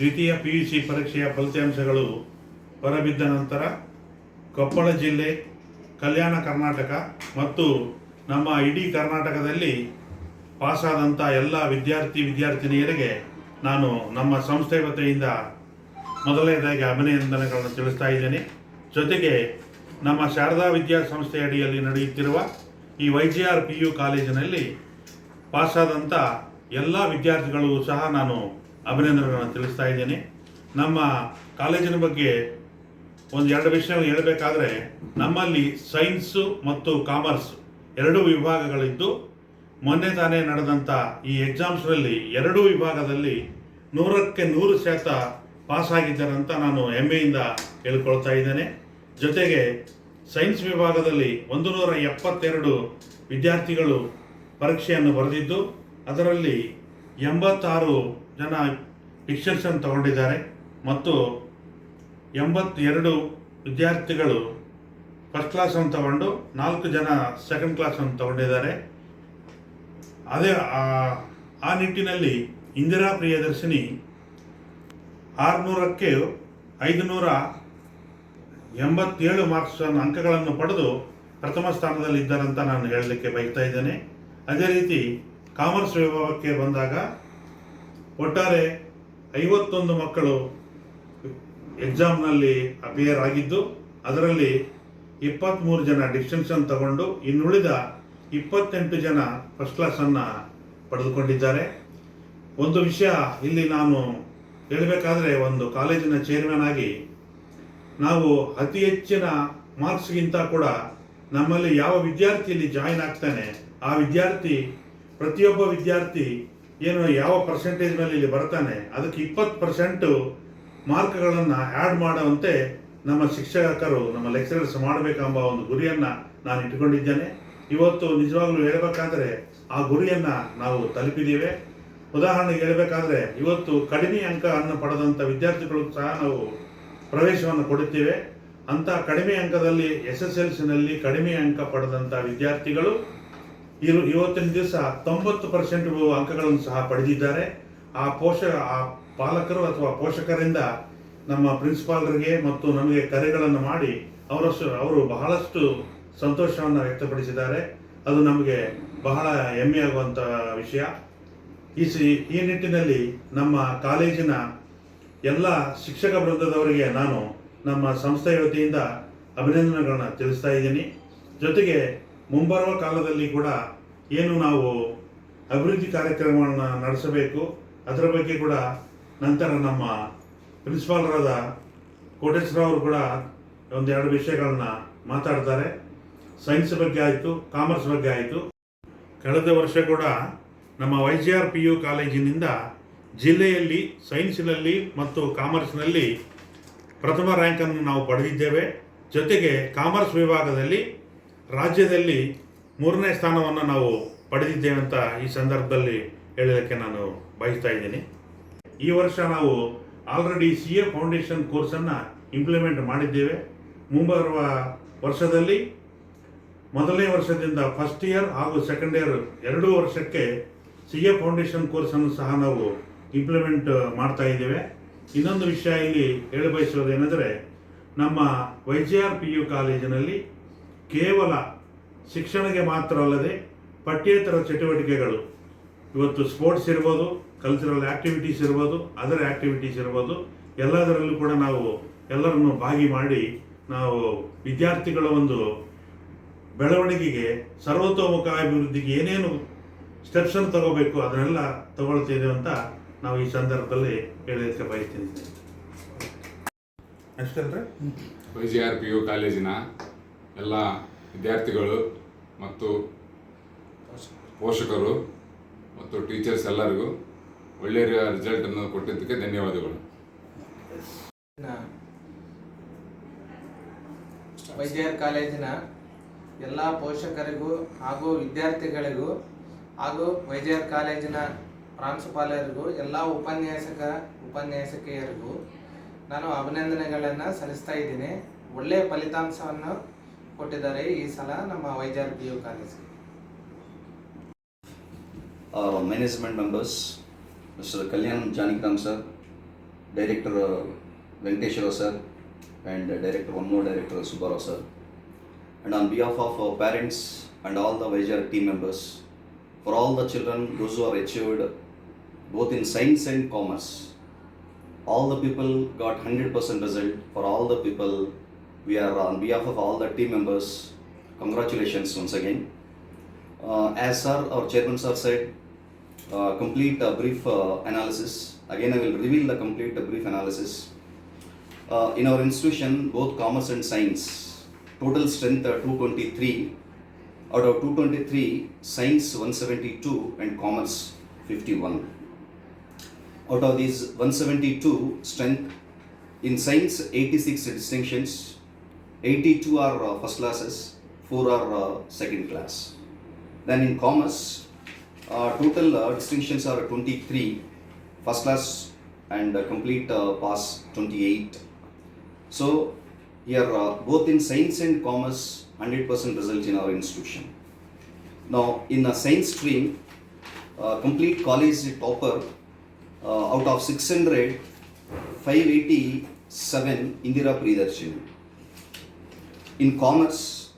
ದ್ವಿತೀಯ P U C ಪರೀಕ್ಷೆಯ ಫಲಿತಾಂಶಗಳು ಹೊರಬಿದ್ದ ನಂತರ ಕೊಪ್ಪಳ ಜಿಲ್ಲೆ, ಕಲ್ಯಾಣ ಕರ್ನಾಟಕ ಮತ್ತು ನಮ್ಮ ಇಡೀ ಕರ್ನಾಟಕದಲ್ಲಿ ಪಾಸಾದಂಥ ಎಲ್ಲ ವಿದ್ಯಾರ್ಥಿ ವಿದ್ಯಾರ್ಥಿನಿಯರಿಗೆ ನಾನು ನಮ್ಮ ಸಂಸ್ಥೆ ವತಿಯಿಂದ ಮೊದಲನೇದಾಗಿ ಅಭಿನಂದನೆಗಳನ್ನು ತಿಳಿಸ್ತಾ ಇದ್ದೇನೆ. ಜೊತೆಗೆ ನಮ್ಮ ಶಾರದಾ ವಿದ್ಯಾಸಂಸ್ಥೆ ಅಡಿಯಲ್ಲಿ ನಡೆಯುತ್ತಿರುವ ಈ Y G R P U ಕಾಲೇಜಿನಲ್ಲಿ ಪಾಸಾದಂಥ ಎಲ್ಲ ವಿದ್ಯಾರ್ಥಿಗಳು ಸಹ ನಾನು ಅಭಿನಂದನೆಗಳನ್ನು ತಿಳಿಸ್ತಾ ಇದ್ದೇನೆ. ನಮ್ಮ ಕಾಲೇಜಿನ ಬಗ್ಗೆ ಒಂದು ಎರಡು ವಿಷಯ ಹೇಳಬೇಕಾದ್ರೆ, ನಮ್ಮಲ್ಲಿ ಸೈನ್ಸು ಮತ್ತು ಕಾಮರ್ಸ್ ಎರಡೂ ವಿಭಾಗಗಳಿದ್ದು, ಮೊನ್ನೆ ತಾನೇ ನಡೆದಂಥ ಈ ಎಕ್ಸಾಮ್ಸ್ನಲ್ಲಿ ಎರಡೂ ವಿಭಾಗದಲ್ಲಿ ನೂರಕ್ಕೆ ನೂರು ಶಾತ ಪಾಸ್ ಆಗಿದ್ದಾರಂತ ನಾನು ಹೆಮ್ಮೆಯಿಂದ ಹೇಳ್ಕೊಳ್ತಾ ಇದ್ದೇನೆ. ಜೊತೆಗೆ ಸೈನ್ಸ್ ವಿಭಾಗದಲ್ಲಿ ಒಂದು ನೂರ ಎಪ್ಪತ್ತೆರಡು ವಿದ್ಯಾರ್ಥಿಗಳು ಪರೀಕ್ಷೆಯನ್ನು ಬರೆದಿದ್ದು, ಅದರಲ್ಲಿ ಎಂಬತ್ತಾರು ಜನ ಡಿಕ್ಷನ್ಸನ್ನು ತಗೊಂಡಿದ್ದಾರೆ ಮತ್ತು ಎಂಬತ್ತೆರಡು ವಿದ್ಯಾರ್ಥಿಗಳು ಫಸ್ಟ್ ಕ್ಲಾಸನ್ನು ತಗೊಂಡು ನಾಲ್ಕು ಜನ ಸೆಕೆಂಡ್ ಕ್ಲಾಸನ್ನು ತಗೊಂಡಿದ್ದಾರೆ. ಅದೇ, ಆ- ನಿಟ್ಟಿನಲ್ಲಿ ಇಂದಿರಾ ಪ್ರಿಯದರ್ಶಿನಿ ಆರುನೂರಕ್ಕೆ ಐದುನೂರ ಎಂಬತ್ತೇಳು ಮಾರ್ಕ್ಸ್ ಅಂಕಗಳನ್ನು ಪಡೆದು ಪ್ರಥಮ ಸ್ಥಾನದಲ್ಲಿದ್ದಾರಂತ ನಾನು ಹೇಳಲಿಕ್ಕೆ ಬಯಸ್ತಾ ಇದ್ದೇನೆ. ಅದೇ ರೀತಿ ಕಾಮರ್ಸ್ ವಿಭಾಗಕ್ಕೆ ಬಂದಾಗ ಒಟ್ಟಾರೆ ಐವತ್ತೊಂದು ಮಕ್ಕಳು ಎಕ್ಸಾಮ್ನಲ್ಲಿ ಅಪಿಯರ್ ಆಗಿದ್ದು, ಅದರಲ್ಲಿ ಇಪ್ಪತ್ತ್ಮೂರು ಜನ ಡಿಸ್ಟಿಂಕ್ಷನ್ ತಗೊಂಡು ಇನ್ನುಳಿದ ಇಪ್ಪತ್ತೆಂಟು ಜನ ಫಸ್ಟ್ ಕ್ಲಾಸನ್ನು ಪಡೆದುಕೊಂಡಿದ್ದಾರೆ. ಒಂದು ವಿಷಯ ಇಲ್ಲಿ ನಾನು ಹೇಳಬೇಕಾದ್ರೆ, ಒಂದು ಕಾಲೇಜಿನ ಚೇರ್ಮನ್ ಆಗಿ ನಾವು ಅತಿ ಹೆಚ್ಚಿನ ಮಾರ್ಕ್ಸ್ಗಿಂತ ಕೂಡ ನಮ್ಮಲ್ಲಿ ಯಾವ ವಿದ್ಯಾರ್ಥಿ ಇಲ್ಲಿ ಜಾಯಿನ್ ಆಗ್ತಾನೆ, ಆ ವಿದ್ಯಾರ್ಥಿ ಪ್ರತಿಯೊಬ್ಬ ವಿದ್ಯಾರ್ಥಿ ಏನು ಯಾವ ಪರ್ಸೆಂಟೇಜ್ ಮೇಲೆ ಇಲ್ಲಿ ಬರ್ತಾನೆ, ಅದಕ್ಕೆ ಇಪ್ಪತ್ತು ಪರ್ಸೆಂಟು ಮಾರ್ಕ್ಗಳನ್ನು ಆ್ಯಡ್ ಮಾಡುವಂತೆ ನಮ್ಮ ಶಿಕ್ಷಕರು, ನಮ್ಮ ಲೆಕ್ಚರರ್ಸ್ ಮಾಡಬೇಕೆಂಬ ಒಂದು ಗುರಿಯನ್ನು ನಾನು ಇಟ್ಕೊಂಡಿದ್ದೇನೆ ಇವತ್ತು ನಿಜವಾಗ್ಲೂ ಹೇಳಬೇಕಾದ್ರೆ ಆ ಗುರಿಯನ್ನು ನಾವು ತಲುಪಿದ್ದೇವೆ. ಉದಾಹರಣೆಗೆ ಹೇಳಬೇಕಾದ್ರೆ, ಇವತ್ತು ಕಡಿಮೆ ಅಂಕವನ್ನು ಪಡೆದಂಥ ವಿದ್ಯಾರ್ಥಿಗಳು ಸಹ ನಾವು ಪ್ರವೇಶವನ್ನು ಕೊಡುತ್ತೇವೆ. ಅಂತ ಕಡಿಮೆ ಅಂಕದಲ್ಲಿ, ಎಸ್ ಎಸ್ ಎಲ್ ಸಿನಲ್ಲಿ ಕಡಿಮೆ ಅಂಕ ಪಡೆದಂಥ ವಿದ್ಯಾರ್ಥಿಗಳು ಇರು ಇವತ್ತಿನ ದಿವಸ ತೊಂಬತ್ತು ಪರ್ಸೆಂಟ್ ಅಂಕಗಳನ್ನು ಸಹ ಪಡೆದಿದ್ದಾರೆ. ಆ ಪೋಷ ಆ ಪಾಲಕರು ಅಥವಾ ಪೋಷಕರಿಂದ ನಮ್ಮ ಪ್ರಿನ್ಸಿಪಾಲ್ರಿಗೆ ಮತ್ತು ನಮಗೆ ಕರೆಗಳನ್ನು ಮಾಡಿ ಅವರಷ್ಟು ಅವರು ಬಹಳಷ್ಟು ಸಂತೋಷವನ್ನು ವ್ಯಕ್ತಪಡಿಸಿದ್ದಾರೆ. ಅದು ನಮಗೆ ಬಹಳ ಹೆಮ್ಮೆಯಾಗುವಂಥ ವಿಷಯ. ಈ ಸಿ ಈ ನಿಟ್ಟಿನಲ್ಲಿ ನಮ್ಮ ಕಾಲೇಜಿನ ಎಲ್ಲ ಶಿಕ್ಷಕ ವೃಂದದವರಿಗೆ ನಾನು ನಮ್ಮ ಸಂಸ್ಥೆಯ ವತಿಯಿಂದ ಅಭಿನಂದನೆಗಳನ್ನು ತಿಳಿಸ್ತಾ ಇದ್ದೀನಿ. ಜೊತೆಗೆ ಮುಂಬರುವ ಕಾಲದಲ್ಲಿ ಕೂಡ ಏನು ನಾವು ಅಭಿವೃದ್ಧಿ ಕಾರ್ಯಕ್ರಮವನ್ನು ನಡೆಸಬೇಕು, ಅದರ ಬಗ್ಗೆ ಕೂಡ ನಂತರ ನಮ್ಮ ಪ್ರಿನ್ಸಿಪಾಲರಾದ ಕೋಟೇಶ್ವರವರು ಕೂಡ ಒಂದೆರಡು ವಿಷಯಗಳನ್ನ ಮಾತಾಡ್ತಾರೆ. ಸೈನ್ಸ್ ಬಗ್ಗೆ ಆಯಿತು ಕಾಮರ್ಸ್ ಬಗ್ಗೆ ಆಯಿತು. ಕಳೆದ ವರ್ಷ ಕೂಡ ನಮ್ಮ Y G R P U ಕಾಲೇಜಿನಿಂದ ಜಿಲ್ಲೆಯಲ್ಲಿ ಸೈನ್ಸ್ನಲ್ಲಿ ಮತ್ತು ಕಾಮರ್ಸ್ನಲ್ಲಿ ಪ್ರಥಮ ರ್ಯಾಂಕನ್ನು ನಾವು ಪಡೆದಿದ್ದೇವೆ. ಜೊತೆಗೆ ಕಾಮರ್ಸ್ ವಿಭಾಗದಲ್ಲಿ ರಾಜ್ಯದಲ್ಲಿ ಮೂರನೇ ಸ್ಥಾನವನ್ನು ನಾವು ಪಡೆದಿದ್ದೇವೆ ಅಂತ ಈ ಸಂದರ್ಭದಲ್ಲಿ ಹೇಳೋದಕ್ಕೆ ನಾನು ಬಯಸ್ತಾ ಇದ್ದೀನಿ. ಈ ವರ್ಷ ನಾವು ಆಲ್ರೆಡಿ ಸಿ ಎ ಫೌಂಡೇಶನ್ ಕೋರ್ಸನ್ನು ಇಂಪ್ಲಿಮೆಂಟ್ ಮಾಡಿದ್ದೇವೆ. ಮುಂಬರುವ ವರ್ಷದಲ್ಲಿ ಮೊದಲನೇ ವರ್ಷದಿಂದ ಫಸ್ಟ್ ಇಯರ್ ಹಾಗೂ ಸೆಕೆಂಡ್ ಇಯರ್ ಎರಡೂ ವರ್ಷಕ್ಕೆ ಸಿ ಎ ಫೌಂಡೇಶನ್ ಕೋರ್ಸನ್ನು ಸಹ ನಾವು ಇಂಪ್ಲಿಮೆಂಟ್ ಮಾಡ್ತಾ ಇದ್ದೇವೆ. ಇನ್ನೊಂದು ವಿಷಯ ಇಲ್ಲಿ ಹೇಳಬಯಸೋದೇನೆಂದರೆ ನಮ್ಮ Y J R P U ಕಾಲೇಜಿನಲ್ಲಿ ಕೇವಲ ಶಿಕ್ಷಣಕ್ಕೆ ಮಾತ್ರ ಅಲ್ಲದೆ ಪಠ್ಯೇತರ ಚಟುವಟಿಕೆಗಳು. ಇವತ್ತು ಸ್ಪೋರ್ಟ್ಸ್ ಇರ್ಬೋದು ಕಲ್ಚರಲ್ ಆಕ್ಟಿವಿಟೀಸ್ ಇರ್ಬೋದು ಅದರ್ ಆಕ್ಟಿವಿಟೀಸ್ ಇರ್ಬೋದು ಎಲ್ಲದರಲ್ಲೂ ಕೂಡ ನಾವು ಎಲ್ಲರನ್ನು ಭಾಗಿ ಮಾಡಿ ನಾವು ವಿದ್ಯಾರ್ಥಿಗಳ ಒಂದು ಬೆಳವಣಿಗೆಗೆ ಸರ್ವತೋಮುಖ ಅಭಿವೃದ್ಧಿಗೆ ಏನೇನು ಸ್ಟೆಪ್ಸನ್ನು ತಗೋಬೇಕು ಅದನ್ನೆಲ್ಲ ತಗೊಳ್ತೇವೆ ಅಂತ ನಾವು ಈ ಸಂದರ್ಭದಲ್ಲಿ ಹೇಳಲಿಕ್ಕೆ ಬಯಸ್ತೀನಿ. Y G R P U ಕಾಲೇಜಿನ ಎಲ್ಲ ವಿದ್ಯಾರ್ಥಿಗಳು ಮತ್ತು ಪೋಷಕರು ಮತ್ತು ಟೀಚರ್ಸ್ ಎಲ್ಲರಿಗೂ ಒಳ್ಳೆಯ ರಿಸಲ್ಟನ್ನು ಕೊಟ್ಟಿದ್ದಕ್ಕೆ ಧನ್ಯವಾದಗಳು. ವೈದ್ಯರ್ ಕಾಲೇಜಿನ ಎಲ್ಲ ಪೋಷಕರಿಗೂ ಹಾಗೂ ವಿದ್ಯಾರ್ಥಿಗಳಿಗೂ ಹಾಗೂ ವೈದ್ಯರ್ ಕಾಲೇಜಿನ ಪ್ರಾಂಶುಪಾಲರಿಗೂ, ಎಲ್ಲ ಉಪನ್ಯಾಸಕ, ಉಪನ್ಯಾಸಕಿಯರಿಗೂ ನಾನು ಅಭಿನಂದನೆಗಳನ್ನು ಸಲ್ಲಿಸ್ತಾ ಇದ್ದೀನಿ. ಒಳ್ಳೆಯ ಫಲಿತಾಂಶವನ್ನು ಕೊಟ್ಟಿದ್ದಾರೆ ಈ ಸಲ ನಮ್ಮ ವೈದ್ಯರ್ P U college our management members, Mr. Kalyan Janikram sir, Director uh, Venkateshwara sir, and uh, Director, one more Director Subbarao sir. And on behalf of our parents and all the Vajar team members, for all the children, those who are achieved both in science and commerce, all the people got 100% result. For all the people, we are on behalf of all the team members, congratulations once again. Uh, as sir, our chairman sir said, uh, complete uh, brief uh, analysis. Again, I will reveal the complete uh, brief analysis. Uh, in our institution, both commerce and science, total strength uh, 223. Out of 223, science 172 and commerce 51. Out of these 172 strength, in science 86 distinctions, 82 are uh, first classes, 4 are uh, second class. Then in commerce, uh, total distinctions are 23, first class and complete pass 28. So here both in science and commerce 100% result in our institution. Now in a science stream, complete college topper out of 600, 587 Indira Priyadarshini. In commerce,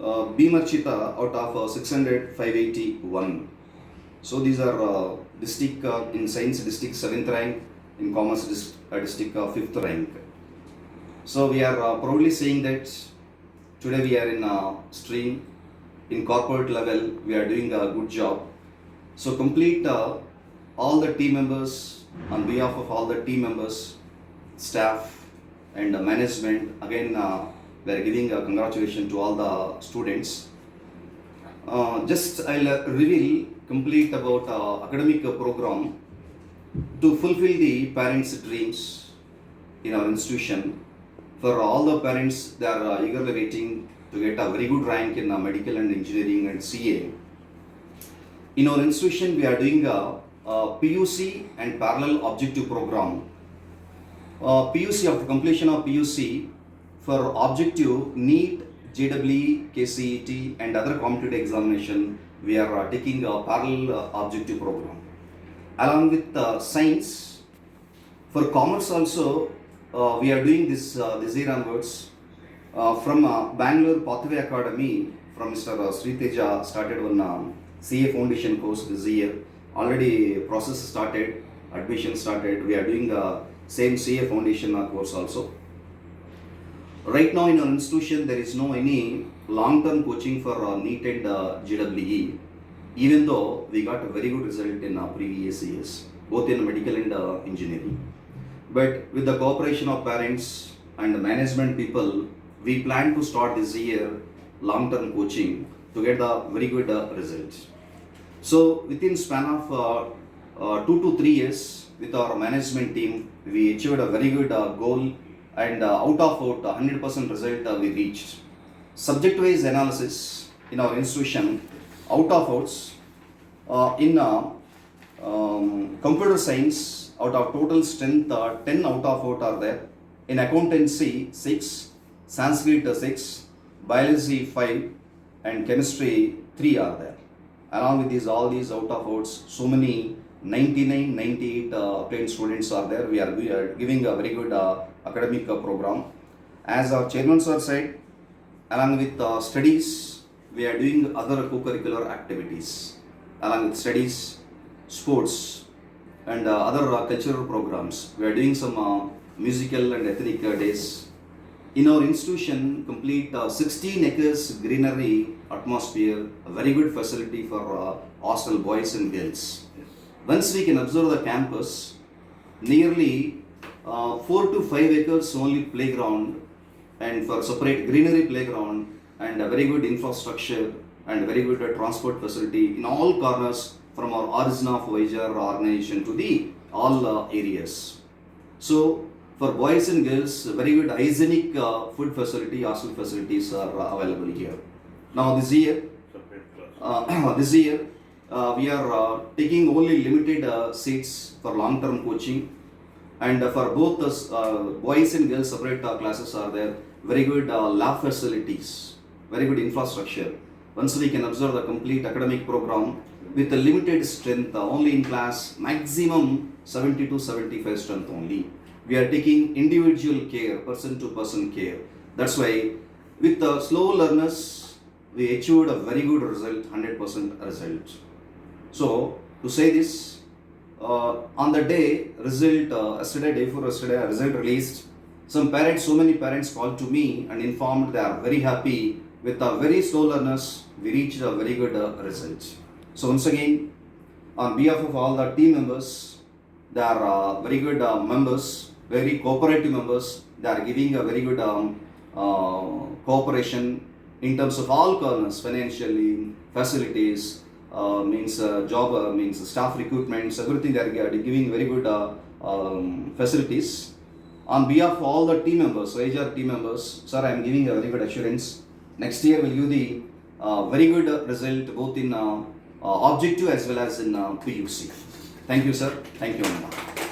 uh, out of uh, 600, 581. So these are uh, district uh, in science district 7th rank, in commerce dis- uh, district uh, 5th rank. So we are uh, proudly saying that today we are in a stream, in corporate level, we are doing a good job. So complete uh, all the team members, on behalf of all the team members, staff and uh, management, again uh, we are giving a congratulations to all the students. Uh, just I'll uh, reveal complete about uh, academic uh, program to fulfill the parents' dreams in our institution. For all the parents, they are uh, eagerly waiting to get a very good rank in uh, medical and engineering and CA. In our institution, we are doing a, a PUC and parallel objective program. Uh, PUC, after completion of PUC, for objective, NEET, JEE, KCET, and other competitive examination, we are uh, taking a parallel uh, objective program. Along with uh, science, for commerce also, uh, we are doing this uh, this year onwards. Uh, from uh, Bangalore Pathway Academy, from Mr. Uh, Sri started one um, CA foundation course this year. Already process started, admission started. We are doing the same CA foundation uh, course also. Right now in our institution, there is no any long-term coaching for uh, NEET and uh, GWE, even though we got a very good result in uh, previous years, both in medical and uh, engineering. But with the cooperation of parents and management people, we plan to start this year long-term coaching to get the very good uh, results. So within span of uh, uh, two to three years, with our management team, we achieved a very good uh, goal, and uh, out of out, 100% result uh, we reached. Subject-wise analysis in our institution, out of outs, uh, in uh, um, computer science, out of total strength, uh, 10 out of out are there. In accountancy, 6, Sanskrit, uh, 6, biology, 5, and chemistry, 3 are there. Along with these, all these out of outs, so many 99, 98 uh, students are there. We are, we are giving a very good uh, academic uh, program. As our chairman sir said, along with studies, we are doing other co-curricular activities. Along with studies, sports, and uh, other uh, cultural programs. We are doing some musical and ethnic days. In our institution, complete uh, 16 acres greenery atmosphere, a very good facility for uh, hostel boys and girls. Once we can observe the campus, nearly uh, 4 to 5 acres only playground and for separate greenery playground and a very good infrastructure and very good uh, transport facility in all corners from our origin of Vajar organization to the all uh, areas. So for boys and girls, very good hygienic uh, food facility, hostel facilities are uh, available here. Now this year, uh, this year uh, we are uh, taking only limited uh, seats for long term coaching and for both the uh, boys and girls separate uh, classes are there very good uh, lab facilities very good infrastructure once we can observe the complete academic program with a limited strength only in class maximum 70 to 75 strength only we are taking individual care, person to person care. That's why with the slow learners, we achieved a very good result, 100% result. So to say this, uh, on the day result, uh, yesterday, day before yesterday, result released, some parents, so many parents called to me and informed they are very happy with the very slow learners, we reached a very good uh, result. So once again, on behalf of all the team members, they are uh, very good uh, members, very cooperative members. They are giving a very good um, uh, cooperation in terms of all corners, financially, facilities, means uh, job, uh, means staff recruitments, everything. They are giving very good uh, um, facilities. On behalf of all the team members, so HR team members, sir, I am giving a very good assurance. Next year will give the uh, very good uh, result both in uh, uh, objective as well as in uh, PUC. Thank you, sir. Thank you.